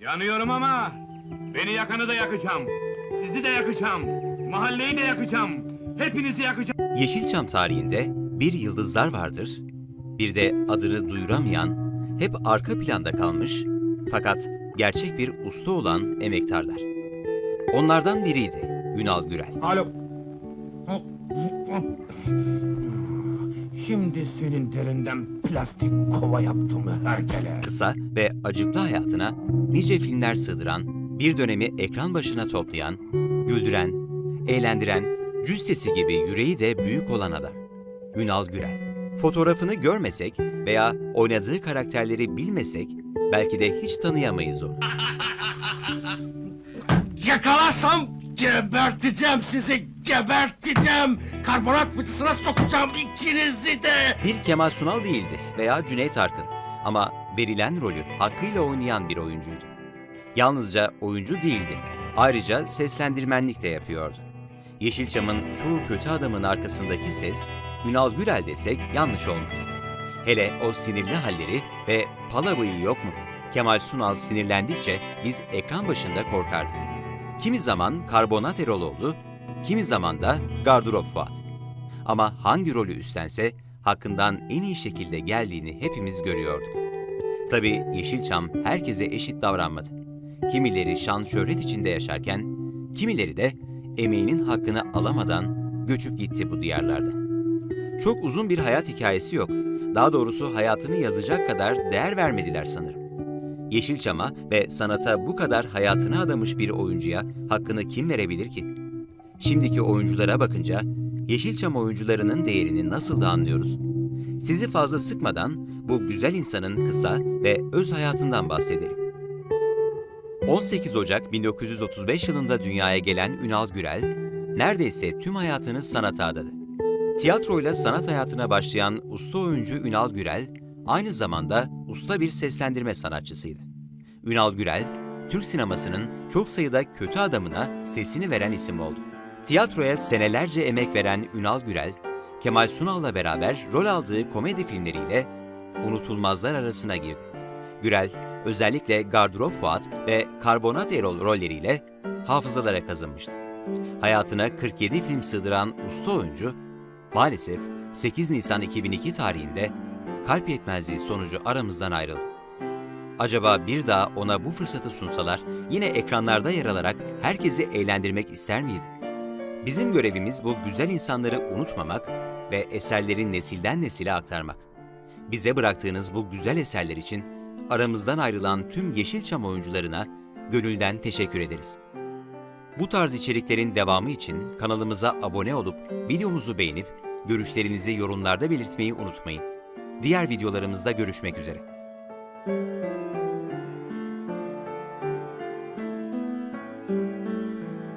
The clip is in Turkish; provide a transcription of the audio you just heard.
Yanıyorum ama beni yakanı da yakacağım. Sizi de yakacağım. Mahalleyi de yakacağım. Hepinizi yakacağım. Yeşilçam tarihinde bir yıldızlar vardır, bir de adını duyuramayan, hep arka planda kalmış fakat gerçek bir usta olan emektarlar. Onlardan biriydi Ünal Gürel. Alo. Şimdi senin derinden plastik kova yaptım herkele. Kısa ve acıklı hayatına nice filmler sığdıran, bir dönemi ekran başına toplayan, güldüren, eğlendiren, cüssesi gibi yüreği de büyük olan adam. Ünal Gürel. Fotoğrafını görmesek veya oynadığı karakterleri bilmesek belki de hiç tanıyamayız onu. Yakalarsam geberteceğim sizi, geberteceğim. Karbonat fıçısına sokacağım ikinizi de. Bir Kemal Sunal değildi veya Cüneyt Arkın ama verilen rolü hakkıyla oynayan bir oyuncuydu. Yalnızca oyuncu değildi, ayrıca seslendirmenlik de yapıyordu. Yeşilçam'ın çoğu kötü adamın arkasındaki ses, Ünal Gürel desek yanlış olmaz. Hele o sinirli halleri ve pala bıyığı yok mu? Kemal Sunal sinirlendikçe biz ekran başında korkardık. Kimi zaman Karbonat Erol oldu, kimi zaman da Gardırop Fuat. Ama hangi rolü üstlense hakkından en iyi şekilde geldiğini hepimiz görüyorduk. Tabii Yeşilçam herkese eşit davranmadı. Kimileri şan şöhret içinde yaşarken, kimileri de emeğinin hakkını alamadan göçüp gitti bu diyarlardan. Çok uzun bir hayat hikayesi yok. Daha doğrusu hayatını yazacak kadar değer vermediler sanırım. Yeşilçam'a ve sanata bu kadar hayatını adamış bir oyuncuya hakkını kim verebilir ki? Şimdiki oyunculara bakınca Yeşilçam oyuncularının değerini nasıl da anlıyoruz? Sizi fazla sıkmadan bu güzel insanın kısa ve öz hayatından bahsedelim. 18 Ocak 1935 yılında dünyaya gelen Ünal Gürel, neredeyse tüm hayatını sanata adadı. Tiyatroyla sanat hayatına başlayan usta oyuncu Ünal Gürel, aynı zamanda usta bir seslendirme sanatçısıydı. Ünal Gürel, Türk sinemasının çok sayıda kötü adamına sesini veren isim oldu. Tiyatroya senelerce emek veren Ünal Gürel, Kemal Sunal'la beraber rol aldığı komedi filmleriyle unutulmazlar arasına girdi. Gürel, özellikle Gardırop Fuat ve Karbonat Erol rolleriyle hafızalara kazınmıştı. Hayatına 47 film sığdıran usta oyuncu, maalesef 8 Nisan 2002 tarihinde kalp yetmezliği sonucu aramızdan ayrıldı. Acaba bir daha ona bu fırsatı sunsalar yine ekranlarda yer alarak herkesi eğlendirmek ister miydi? Bizim görevimiz bu güzel insanları unutmamak ve eserleri nesilden nesile aktarmak. Bize bıraktığınız bu güzel eserler için aramızdan ayrılan tüm Yeşilçam oyuncularına gönülden teşekkür ederiz. Bu tarz içeriklerin devamı için kanalımıza abone olup videomuzu beğenip görüşlerinizi yorumlarda belirtmeyi unutmayın. Diğer videolarımızda görüşmek üzere.